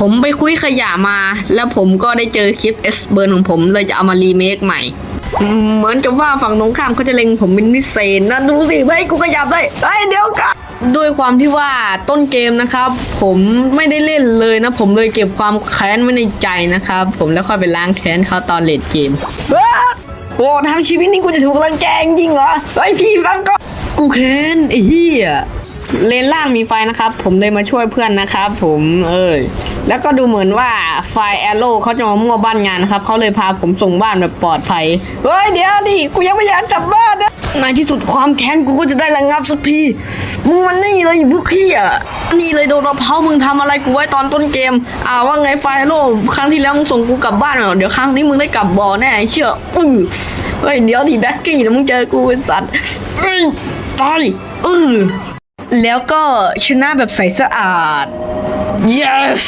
ผมไปคุยขยะมา แล้วผมก็ได้เจอคลิป S เบิร์นของผมเลยจะเอามารีเมคใหม่อืมเหมือนกับว่าฝั่งตรงข้ามเขาจะเล็งผมเป็นพิเศษนะดูสิเฮ้ยกูขยับได้เฮ้ยเดี๋ยวกันด้วยความที่ว่าต้นเกมนะครับ ผมไม่ได้เล่นเลยนะ ผมเลยเก็บความแค้นไว้ในใจนะครับ ผมแล้วค่อยไปล้างแค้นเขาตอนเลดเกมว้าโอ้ทางชีวิตนี้กูจะถูกรังแกจริงเหรอเฮ้ยพี่ฟังก็กูแค้นไอ้เหี้ย เลนล่างมีไฟนะครับ ผมเลยมาช่วยเพื่อนนะครับผมเอ้ยแล้วก็ดูเหมือนว่าไฟแอโร่เขาจะมามั่วบ้านงานนะครับเขาเลยพาผมส่งบ้านแบบปลอดภัยเฮ้ยเดี๋ยวดิกูยังไม่อยากกลับบ้านนะในที่สุดความแค้นกูก็จะได้ระงับสักทีมึงมันนี่เลยพวกขี้อะนี่เลยโดนเราเผามึงทำอะไรกูไว้ตอนต้นเกมอ่าว่าไงไฟแอโร่ครั้งที่แล้วมึงส่งกูกลับบ้านเหรอเดี๋ยวครั้งนี้มึงได้กลับบ่อแน่เชื่ออือเฮ้ยเดี๋ยวดิแบ็กกี้เดี๋ยวมึงเจอกูไอ้สัตว์ตายอือ แล้วก็ชนะแบบใสสะอาด yes